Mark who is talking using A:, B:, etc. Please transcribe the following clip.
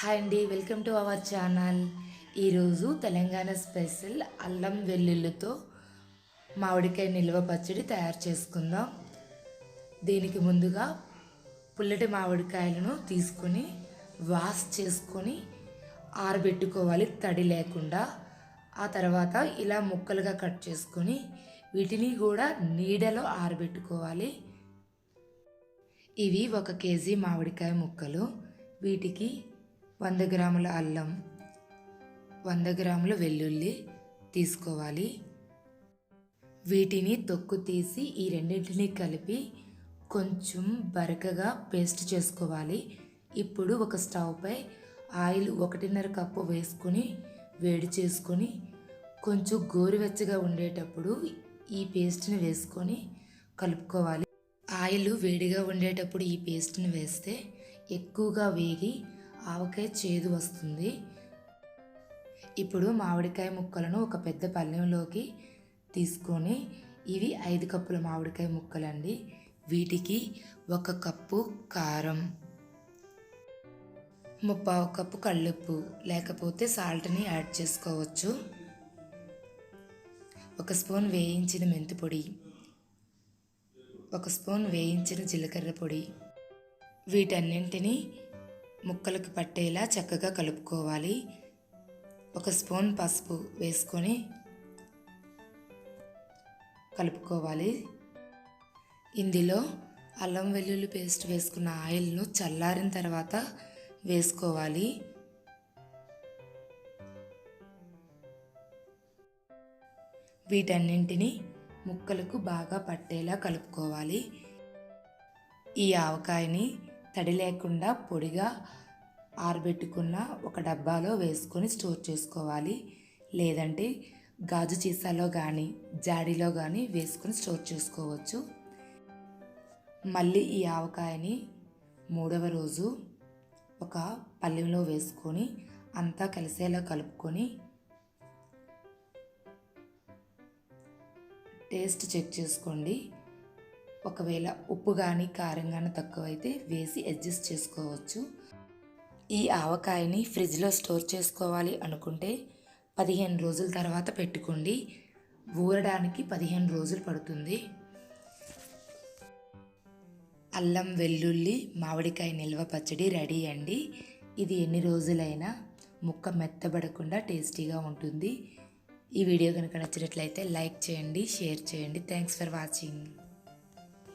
A: Hi అండి welcome to our channel. ఈరోజు Telangana special అల్లం వెల్లుల్లితో మామిడికాయ నిల్వ పచ్చడి తయారు చేసుకుందాం. దీనికి ముందుగా పుల్లటి మామిడికాయలను తీసుకొని వాష్ చేసుకొని ఆరబెట్టుకోవాలి తడి లేకుండా. ఆ తర్వాత ఇలా ముక్కలుగా కట్ చేసుకొని వీటిని కూడా నీడలో ఆరబెట్టుకోవాలి. ఇవి ఒక కేజీ మామిడికాయ ముక్కలు. వీటికి వంద గ్రాముల అల్లం వంద గ్రాముల వెల్లుల్లి తీసుకోవాలి. వీటిని తొక్కు తీసి ఈ రెండింటిని కలిపి కొంచెం బరకగా పేస్ట్ చేసుకోవాలి. ఇప్పుడు ఒక స్టవ్పై ఆయిల్ ఒకటిన్నర కప్పు వేసుకొని వేడి చేసుకొని కొంచెం గోరువెచ్చగా ఉండేటప్పుడు ఈ పేస్ట్ని వేసుకొని కలుపుకోవాలి. ఆయిల్ వేడిగా ఉండేటప్పుడు ఈ పేస్ట్ని వేస్తే ఎక్కువగా వేగి ఆవకాయ చేదు వస్తుంది. ఇప్పుడు మామిడికాయ ముక్కలను ఒక పెద్ద పళ్ళెంలోకి తీసుకొని ఇవి ఐదు కప్పుల మామిడికాయ ముక్కలండి. వీటికి ఒక కప్పు కారం ముప్పావు కప్పు కళ్ళుప్పు లేకపోతే సాల్ట్ని యాడ్ చేసుకోవచ్చు. ఒక స్పూన్ వేయించిన మెంతి పొడి ఒక స్పూన్ వేయించిన జీలకర్ర పొడి వీటన్నింటినీ ముక్కలకు పట్టేలా చక్కగా కలుపుకోవాలి. ఒక స్పూన్ పసుపు వేసుకొని కలుపుకోవాలి. ఇందులో అల్లం వెల్లుల్లి పేస్ట్ వేసుకున్న ఆయిల్ను చల్లారిన తర్వాత వేసుకోవాలి. వీటన్నింటినీ ముక్కలకు బాగా పట్టేలా కలుపుకోవాలి. ఈ ఆవకాయని తడి లేకుండా పొడిగా ఆరబెట్టుకున్న ఒక డబ్బాలో వేసుకొని స్టోర్ చేసుకోవాలి. లేదంటే గాజు సీసాలో కానీ జాడీలో కానీ వేసుకొని స్టోర్ చేసుకోవచ్చు. మళ్ళీ ఈ ఆవకాయని మూడవ రోజు ఒక పల్లెంలో వేసుకొని అంతా కలిసేలా కలుపుకొని టేస్ట్ చెక్ చేసుకోండి. ఒకవేళ ఉప్పు కానీ కారం కానీ తక్కువైతే వేసి అడ్జస్ట్ చేసుకోవచ్చు. ఈ ఆవకాయని ఫ్రిడ్జ్లో స్టోర్ చేసుకోవాలి అనుకుంటే పదిహేను రోజుల తర్వాత పెట్టుకోండి. ఊరడానికి పదిహేను రోజులు పడుతుంది. అల్లం వెల్లుల్లి మామిడికాయ నిల్వ పచ్చడి రెడీ అండి. ఇది ఎన్ని రోజులైనా ముక్క మెత్తబడకుండా టేస్టీగా ఉంటుంది. ఈ వీడియో కనుక నచ్చినట్లయితే లైక్ చేయండి షేర్ చేయండి. Thanks for watching.